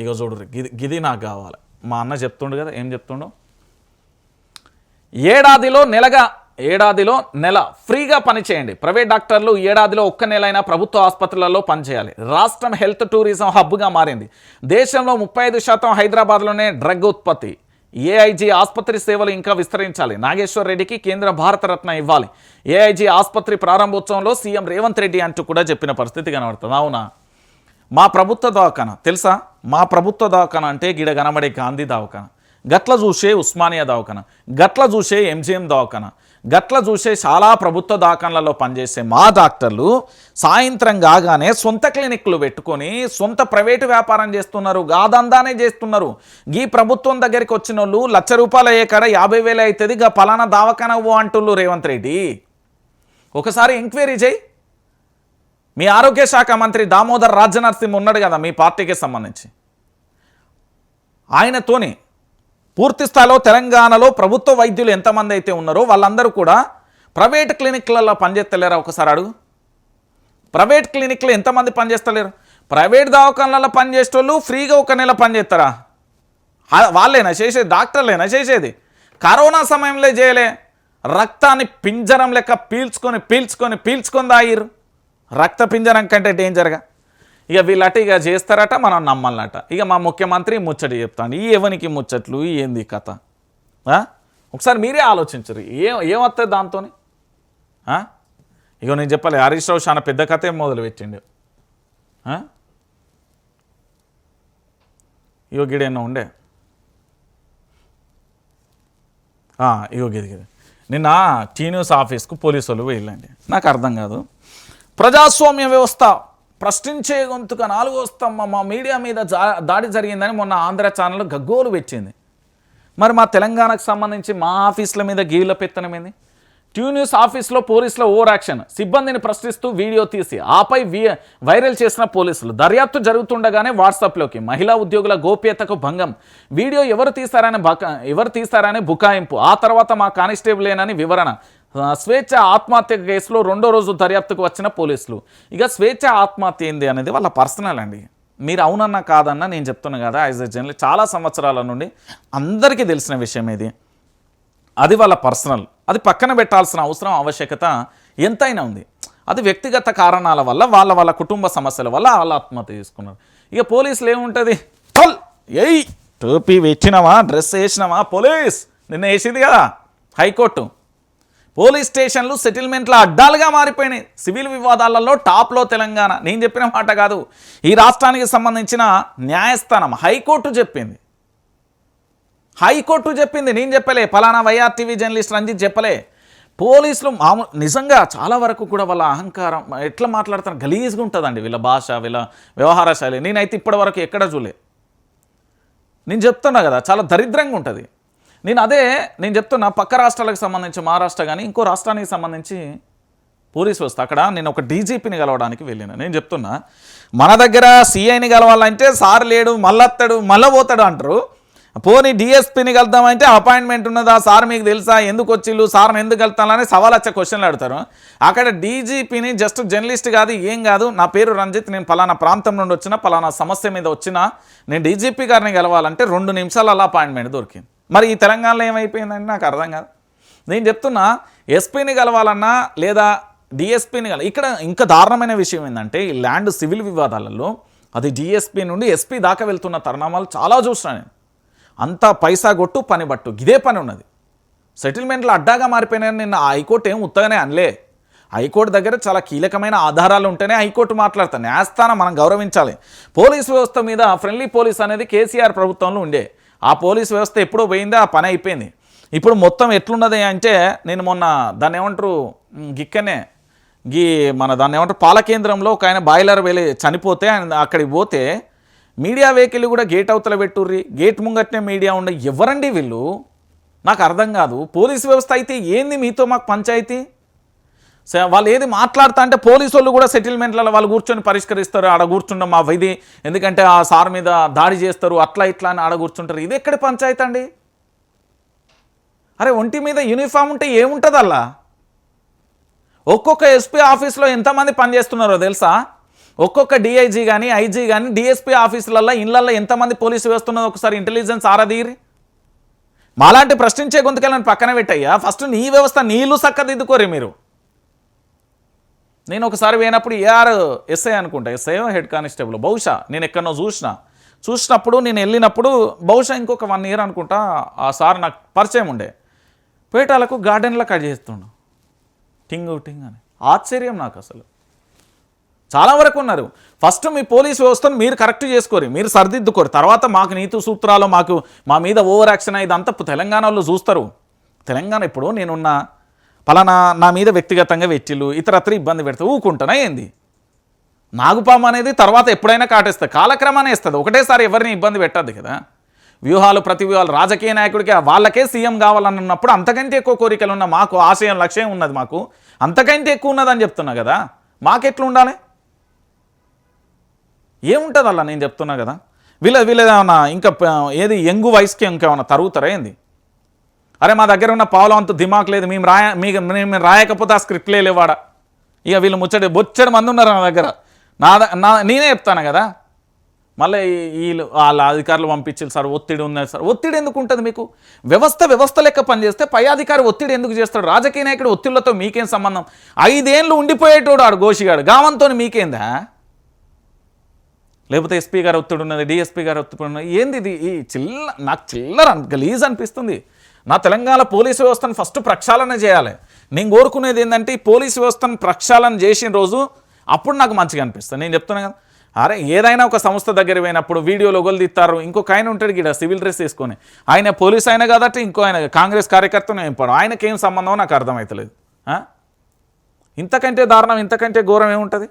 ఇక చూడు గిది గిది నాకు కావాలి. మా అన్న చెప్తుండు కదా ఏం చెప్తుండు? ఏడాదిలో నెలగా ఏడాదిలో నెల ఫ్రీగా పనిచేయండి ప్రైవేట్ డాక్టర్లు ఏడాదిలో ఒక్క నెలైనా ప్రభుత్వ ఆసుపత్రులలో పనిచేయాలి రాష్ట్రం హెల్త్ టూరిజం హబ్గా మారింది. దేశంలో ముప్పై ఐదు శాతం హైదరాబాద్లోనే డ్రగ్ ఉత్పత్తి. ఏఐజీ ఆసుపత్రి సేవలు ఇంకా విస్తరించాలి. నాగేశ్వర్ రెడ్డికి కేంద్ర భారతరత్న ఇవ్వాలి. ఏఐజీ ఆసుపత్రి ప్రారంభోత్సవంలో సీఎం రేవంత్ రెడ్డి అంటూ కూడా చెప్పిన పరిస్థితి కనబడుతుంది. అవునా? మా ప్రభుత్వ దవాఖాన తెలుసా? మా ప్రభుత్వ దవాఖాన అంటే గిడ కనబడే గాంధీ దవాఖాన. గట్ల చూసే ఉస్మానియా దవాఖాన. గట్ల చూసే ఎంజిఎం దవాఖాన. గట్ల చూసే చాలా ప్రభుత్వ దవాఖానలలో పనిచేసే మా డాక్టర్లు సాయంత్రం కాగానే సొంత క్లినిక్లు పెట్టుకొని సొంత ప్రైవేటు వ్యాపారం చేస్తున్నారు గాదందానే చేస్తున్నారు. ఈ ప్రభుత్వం దగ్గరికి వచ్చిన వాళ్ళు లక్ష రూపాయలు అయ్యే కాడ యాభై వేలు అవుతుంది గా పలానా దవాఖాన ఓ అంటుళ్ళు రేవంత్ రెడ్డి. ఒకసారి ఎంక్వైరీ చేయి. మీ ఆరోగ్య శాఖ మంత్రి దామోదర్ రాజనరసింహ ఉన్నాడు కదా మీ పార్టీకి సంబంధించి. ఆయనతోనే. పూర్తి స్థాయిలో తెలంగాణలో ప్రభుత్వ వైద్యులు ఎంతమంది అయితే ఉన్నారో వాళ్ళందరూ కూడా ప్రైవేట్ క్లినిక్లలో పనిచేస్తలేరా ఒకసారి అడుగు. ప్రైవేట్ క్లినిక్లో ఎంతమంది పనిచేస్తలేరు? ప్రైవేట్ దవాఖానాలలో పనిచేసేటోళ్ళు ఫ్రీగా ఒక నెల పనిచేస్తారా? వాళ్ళేనా చేసేది? డాక్టర్లేనా చేసేది? కరోనా సమయంలో చేయలే. రక్తాన్ని పింజరం లెక్క పీల్చుకొని పీల్చుకొని పీల్చుకొని దాయిరు రక్త పింజరం కంటే డేంజర్గా. ఇక వీళ్ళట ఇక చేస్తారట మనం నమ్మాలట ఇక మా ముఖ్యమంత్రి ముచ్చటి చెప్తాను ఈ ఎవనికి ముచ్చట్లు? ఏంది ఈ కథ? ఒకసారి మీరే ఆలోచించరు. ఏం ఏమొస్తుంది దాంతో ఇగో నేను చెప్పాలి హరీష్ రావు చాలా పెద్ద కథ ఏం మొదలుపెట్టిండు ఇగో గిడేనో ఉండే? ఆ, ఇగో గిది గిది. నిన్న టీ న్యూస్ ఆఫీస్కు పోలీసు వాళ్ళు వెళ్ళండి నాకు అర్థం కాదు. ప్రజాస్వామ్య వ్యవస్థ ప్రశ్నించే గొంతుక నాలుగో స్తంభం మా మీడియా మీద దాడి జరిగిందని మొన్న ఆంధ్ర ఛానల్ గగ్గోలు పెట్టింది. మరి మా తెలంగాణకు సంబంధించి మా ఆఫీసుల మీద గీల పెత్తనమేంది ట్యూ న్యూస్ ఆఫీస్లో పోలీసుల ఓవర్ యాక్షన్. సిబ్బందిని ప్రశ్నిస్తూ వీడియో తీసి ఆపై వైరల్ చేసిన పోలీసులు. దర్యాప్తు జరుగుతుండగానే వాట్సాప్లోకి మహిళా ఉద్యోగుల గోప్యతకు భంగం. వీడియో ఎవరు తీశారని బక ఎవరు తీస్తారని బుకాయింపు. ఆ తర్వాత మా కానిస్టేబులేనని వివరణ. స్వేచ్ఛ ఆత్మహత్య కేసులో రెండో రోజు దర్యాప్తుకు వచ్చిన పోలీసులు. ఇక స్వేచ్ఛ ఆత్మహత్య ఏంది అనేది వాళ్ళ పర్సనల్ అండి. మీరు అవునన్నా కాదన్నా నేను చెప్తున్నా కదా యాజ్ ఎ జర్నలిస్ట్ చాలా సంవత్సరాల నుండి అందరికీ తెలిసిన విషయం ఇది. అది వాళ్ళ పర్సనల్. అది పక్కన పెట్టాల్సిన అవసరం ఆవశ్యకత ఎంతైనా ఉంది. అది వ్యక్తిగత కారణాల వల్ల వాళ్ళ వాళ్ళ కుటుంబ సమస్యల వల్ల వాళ్ళ ఆత్మహత్య చేసుకున్నారు. ఇక పోలీసులు ఏముంటుంది? చల్ ఎయ్ టోపీ పెట్టినావా డ్రెస్ వేసినావా? పోలీస్! నిన్న వేసింది కదా హైకోర్టు. పోలీస్ స్టేషన్లు సెటిల్మెంట్ల అడ్డాలుగా మారిపోయినాయి. సివిల్ వివాదాలలో టాప్లో తెలంగాణ. నేను చెప్పిన మాట కాదు. ఈ రాష్ట్రానికి సంబంధించిన న్యాయస్థానం హైకోర్టు చెప్పింది. హైకోర్టు చెప్పింది. నేను చెప్పలే. ఫలానా వైఆర్టీవీ జర్నలిస్ట్ రంజిత్ చెప్పలే. పోలీసులు మామూలు నిజంగా చాలా వరకు కూడా వాళ్ళ అహంకారం ఎట్లా మాట్లాడతారు? గలీజ్గా ఉంటుందండి వీళ్ళ భాష వీళ్ళ వ్యవహార శైలి. నేనైతే ఇప్పటివరకు ఎక్కడ చూలే నేను చెప్తున్నా కదా చాలా దరిద్రంగా ఉంటుంది. నేను అదే నేను చెప్తున్నా పక్క రాష్ట్రాలకు సంబంధించి మహారాష్ట్ర కానీ ఇంకో రాష్ట్రానికి సంబంధించి పోలీస్ వస్తే అక్కడ నేను ఒక డీజీపీని కలవడానికి వెళ్ళిన. నేను చెప్తున్నా మన దగ్గర సీఐని కలవాలంటే సార్ లేడు మళ్ళొస్తాడు మళ్ళీ పోతాడు అంటారు. పోనీ డిఎస్పీని కలుద్దామంటే అపాయింట్మెంట్ ఉన్నదా? సార్ మీకు తెలుసా? ఎందుకు వచ్చిళ్ళు? సార్ని ఎందుకు వెళ్తానని సవాల్ వచ్చే క్వశ్చన్లు అడుగుతారు. అక్కడ డీజీపీని జస్ట్ జర్నలిస్ట్ కాదు ఏం కాదు. నా పేరు రంజిత్ నేను పలానా ప్రాంతం నుండి వచ్చిన పలానా సమస్య మీద వచ్చిన నేను డీజీపీ గారిని కలవాలంటే రెండు నిమిషాలు అలా అపాయింట్మెంట్ దొరికింది. మరి ఈ తెలంగాణలో ఏమైపోయిందని నాకు అర్థం కాదు. నేను చెప్తున్నా ఎస్పీని కలవాలన్నా లేదా డిఎస్పీని కల ఇక్కడ ఇంకా దారుణమైన విషయం ఏంటంటే ఈ ల్యాండ్ సివిల్ వివాదాలలో అది డిఎస్పీ నుండి ఎస్పీ దాకా వెళ్తున్న తరుణామాలు చాలా చూసినా నేను. అంతా పైసా కొట్టు పని బట్టు ఇదే పని ఉన్నది. సెటిల్మెంట్లు అడ్డాగా మారిపోయినాయని నిన్న హైకోర్టు ఏం ఉత్తగానే అనలే. హైకోర్టు దగ్గర చాలా కీలకమైన ఆధారాలు ఉంటేనే హైకోర్టు మాట్లాడతాను న్యాయస్థానం మనం గౌరవించాలి. పోలీస్ వ్యవస్థ మీద ఫ్రెండ్లీ పోలీస్ అనేది కేసీఆర్ ప్రభుత్వంలో ఉండే. ఆ పోలీస్ వ్యవస్థ ఎప్పుడో పోయిందో ఆ పని అయిపోయింది. ఇప్పుడు మొత్తం ఎట్లున్నది అంటే నేను మొన్న దాన్ని ఏమంటారు గిక్కనే గీ మన దాన్ని ఏమంటారు పాలకేంద్రంలో ఒక ఆయన బాయిలర్ వెళ్ళి చనిపోతే ఆయన అక్కడికి పోతే మీడియా వెహికల్ కూడా గేట్ అవతల పెట్టుర్రి. గేట్ ముంగట్నే మీడియా ఉండే ఎవరండి వీళ్ళు? నాకు అర్థం కాదు. పోలీస్ వ్యవస్థ అయితే ఏంది మీతో మాకు పంచాయతీ? వాళ్ళు ఏది మాట్లాడుతా అంటే పోలీసు వాళ్ళు కూడా సెటిల్మెంట్లలో వాళ్ళు కూర్చొని పరిష్కరిస్తారు ఆడ కూర్చుండం మా ఇది ఎందుకంటే ఆ సార్ మీద దాడి చేస్తారు అట్లా ఇట్లా అని ఆడ కూర్చుంటారు. ఇది ఎక్కడ పంచాయతీ అండి? అరే ఒంటి మీద యూనిఫామ్ ఉంటే ఏముంటుంది అలా? ఒక్కొక్క ఎస్పీ ఆఫీస్లో ఎంతమంది పనిచేస్తున్నారో తెలుసా? ఒక్కొక్క డిఐజీ కానీ ఐజీ కానీ డిఎస్పీ ఆఫీసులలో ఇళ్ళలో ఎంతమంది పోలీసు వేస్తున్నదో ఒకసారి ఇంటెలిజెన్స్ ఆరాదీరి మాలాంటి ప్రశ్నించే గొంతుకెళ్ళని పక్కన పెట్టయ్యా. ఫస్ట్ నీ వ్యవస్థ నీళ్ళు సక్కదిద్దుకోరే మీరు. నేను ఒకసారి పోయినప్పుడు ఏఆర్ ఎస్ఐ అనుకుంటా ఎస్ఐ హెడ్ కానిస్టేబుల్. బహుశా నేను ఎక్కడో చూసిన. చూసినప్పుడు నేను వెళ్ళినప్పుడు బహుశా ఇంకొక వన్ ఇయర్ అనుకుంటా ఆ సార్ నాకు పరిచయం ఉండే. పేటాలకు గార్డెన్లో కట్ చేస్తుండు. టింగు టింగ్ అని. ఆశ్చర్యం నాకు అసలు. చాలా వరకు ఉన్నారు. ఫస్ట్ మీ పోలీస్ వ్యవస్థను మీరు కరెక్ట్ చేసుకోరు మీరు సరిదిద్దుకోరు. తర్వాత మాకు నీతి సూత్రాలు మాకు మా మీద ఓవర్ యాక్షన్ ఇదంతా తెలంగాణలో చూస్తారు. తెలంగాణ ఇప్పుడు నేనున్నా పలానా నా మీద వ్యక్తిగతంగా వెచ్చిళ్ళు ఇతరత్ర ఇబ్బంది పెడితే ఊకుంటున్నా ఏంది? నాగుపాము అనేది తర్వాత ఎప్పుడైనా కాటేస్తుంది కాలక్రమానే ఇస్తుంది. ఒకటేసారి ఎవరిని ఇబ్బంది పెట్టద్దు కదా. వ్యూహాలు ప్రతి వ్యూహాలు రాజకీయ నాయకుడికి వాళ్ళకే సీఎం కావాలన్నప్పుడు అంతకంటే ఎక్కువ కోరికలు ఉన్న మాకు ఆశయం లక్ష్యం ఉన్నది మాకు. అంతకంటే ఎక్కువ ఉన్నదని చెప్తున్నా కదా. మాకెట్లు ఉండాలి ఏముంటుంది అలా నేను చెప్తున్నా కదా. వీళ్ళ వీళ్ళ ఏమైనా ఇంకా ఏది యంగు వయసుకి ఇంకేమైనా తరుగుతారా ఏంది? అరే మా దగ్గర ఉన్న పావులం అంత దిమాక్ లేదు. మేము రాయ మీకు మేము రాయకపోతే ఆ స్క్రిప్ట్లే లేవాడా? ఇక వీళ్ళు ముచ్చడి బొచ్చడి మంది ఉన్నారు నా దగ్గర. నా నా నేనే చెప్తాను కదా? మళ్ళీ వీళ్ళు వాళ్ళ అధికారులు పంపించారు సార్ ఒత్తిడి ఉన్నది సార్. ఒత్తిడి ఎందుకు ఉంటుంది మీకు? వ్యవస్థ వ్యవస్థ లెక్క పనిచేస్తే పై అధికారి ఒత్తిడి ఎందుకు చేస్తాడు? రాజకీయ నాయకుడు ఒత్తిళ్ళతో మీకేం సంబంధం? ఐదేళ్ళు ఉండిపోయేటోడు ఆడు గోషిగాడు. గావంతో మీకేందా? లేకపోతే ఎస్పీ గారు ఒత్తిడి ఉన్నది డిఎస్పీ గారు ఒత్తిడి ఉన్నది. ఏంది ఇది? ఈ చిల్ల నాకు చిల్లర గలీజ్ అనిపిస్తుంది. నా తెలంగాణ పోలీసు వ్యవస్థను ఫస్ట్ ప్రక్షాళన చేయాలి. నేను కోరుకునేది ఏంటంటే ఈ పోలీసు వ్యవస్థను ప్రక్షాళన చేసిన రోజు అప్పుడు నాకు మంచిగా అనిపిస్తుంది. నేను చెప్తున్నా కదా. అరే ఏదైనా ఒక సంస్థ దగ్గర పోయినప్పుడు వీడియోలో ఒకళ్ళు తీస్తారు ఇంకొక ఆయన ఉంటాడు ఇక్కడ సివిల్ డ్రెస్ తీసుకొని ఆయన పోలీస్ ఆయన కాబట్టి ఇంకో ఆయన కాంగ్రెస్ కార్యకర్తను ఏం ఆయనకేం సంబంధం నాకు అర్థమవుతలేదు ఇంతకంటే దారుణం ఇంతకంటే ఘోరం ఏముంటుంది?